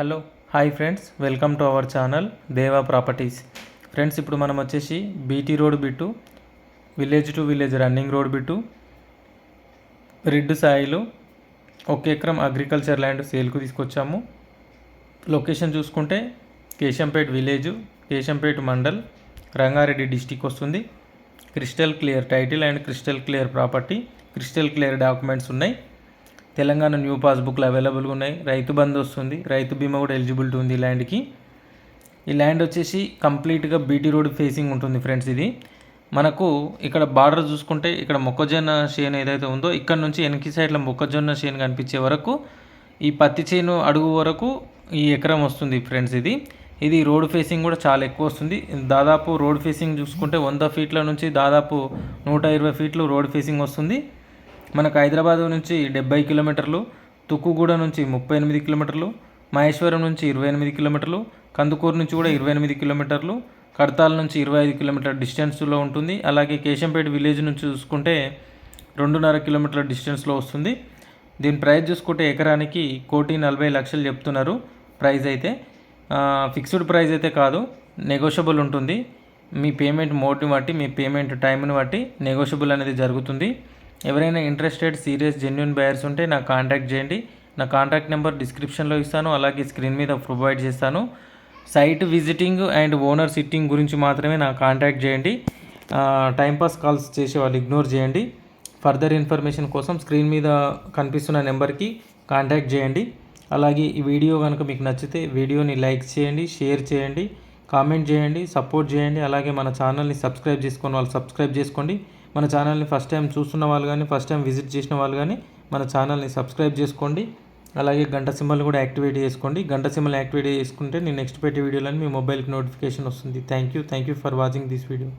Hello hi friends. Welcome to our channel Deva properties. Friends ఇప్పుడు మనం వచ్చేసి BT road bit village to village running road bit red Sailu ఒక ఎకరం agriculture land సేల్కు తీసుకొచ్చాము. Location చూసుకుంటే కేశంపేట్ విలేజ్ కేశంపేట్ మండల్ రంగారెడ్డి డిస్టిక్ వస్తుంది. Crystal clear title and crystal clear property crystal clear documents ఉన్నాయి. తెలంగాణ న్యూ పాస్బుక్లు అవైలబుల్గా ఉన్నాయి. రైతు బంధు వస్తుంది. రైతు బీమా కూడా ఎలిజిబిలిటీ ఉంది ఈ ల్యాండ్కి. ఈ ల్యాండ్ వచ్చేసి కంప్లీట్గా బీటీ రోడ్ ఫేసింగ్ ఉంటుంది ఫ్రెండ్స్ ఇది. మనకు ఇక్కడ బార్డర్ చూసుకుంటే ఇక్కడ మొక్కజొన్న చేను ఏదైతే ఉందో ఇక్కడ నుంచి వెనక సైడ్లో మొక్కజొన్న చేను కనిపించే వరకు ఈ పత్తి చేను అడుగు వరకు ఈ ఎకరం వస్తుంది ఫ్రెండ్స్ ఇది. ఇది రోడ్ ఫేసింగ్ కూడా చాలా ఎక్కువ వస్తుంది. దాదాపు రోడ్ ఫేసింగ్ చూసుకుంటే వంద ఫీట్ల నుంచి దాదాపు నూట ఇరవై ఫీట్లు రోడ్ ఫేసింగ్ వస్తుంది. మనకు హైదరాబాద్ నుంచి డెబ్బై కిలోమీటర్లు తుక్కుగూడ నుంచి ముప్పై ఎనిమిది కిలోమీటర్లు మహేశ్వరం నుంచి ఇరవై ఎనిమిది కిలోమీటర్లు కందుకూరు నుంచి కూడా ఇరవై ఎనిమిది కిలోమీటర్లు కడతాల నుంచి ఇరవై ఐదు కిలోమీటర్ డిస్టెన్స్లో ఉంటుంది. అలాగే కేశంపేట విలేజ్ నుంచి చూసుకుంటే రెండున్నర కిలోమీటర్ల డిస్టెన్స్లో వస్తుంది. దీని ప్రైస్ చూసుకుంటే ఎకరానికి కోటి నలభై లక్షలు చెప్తున్నారు ప్రైస్ అయితే. ఫిక్స్డ్ ప్రైస్ అయితే కాదు నెగోషియబుల్ ఉంటుంది. మీ పేమెంట్ మోడ్ని బట్టి మీ పేమెంట్ టైంని బట్టి నెగోషియబుల్ అనేది జరుగుతుంది. ఎవరైనా ఇంట్రెస్టెడ్ సీరియస్ జెన్యున్ బయర్స్ ఉంటే నాకు కాంటాక్ట్ చేయండి. నా కాంటాక్ట్ నెంబర్ డిస్క్రిప్షన్లో ఇస్తాను. అలాగే స్క్రీన్ మీద ప్రొవైడ్ చేస్తాను. Site visiting and owner sitting గురించి మాత్రమే నాకు కాంటాక్ట్ చేయండి. టైంపాస్ కాల్స్ చేసే వాళ్ళు ఇగ్నోర్ చేయండి. ఫర్దర్ ఇన్ఫర్మేషన్ కోసం స్క్రీన్ మీద కనిపిస్తున్న నెంబర్కి కాంటాక్ట్ చేయండి. అలాగే ఈ వీడియో కనుక మీకు నచ్చితే వీడియోని లైక్ చేయండి షేర్ చేయండి కామెంట్ చేయండి సపోర్ట్ చేయండి. అలాగే మన ఛానల్ని సబ్స్క్రైబ్ చేసుకొని వాళ్ళు సబ్స్క్రైబ్ చేసుకోండి. మన ఛానల్ని ఫస్ట్ టైం చూస్తున్న వాళ్ళు కానీ ఫస్ట్ టైం విజిట్ చేసిన వాళ్ళు కానీ మన ఛానల్ని సబ్స్క్రైబ్ చేసుకోండి. అలాగే గంట సింబల్ కూడా యాక్టివేట్ చేసుకోండి. గంట సింబల్ యాక్టివేట్ చేసుకుంటే నేను నెక్స్ట్ పెట్టే వీడియోలని మీ మొబైల్కి నోటిఫికేషన్ వస్తుంది. Thank you thank you for watching this video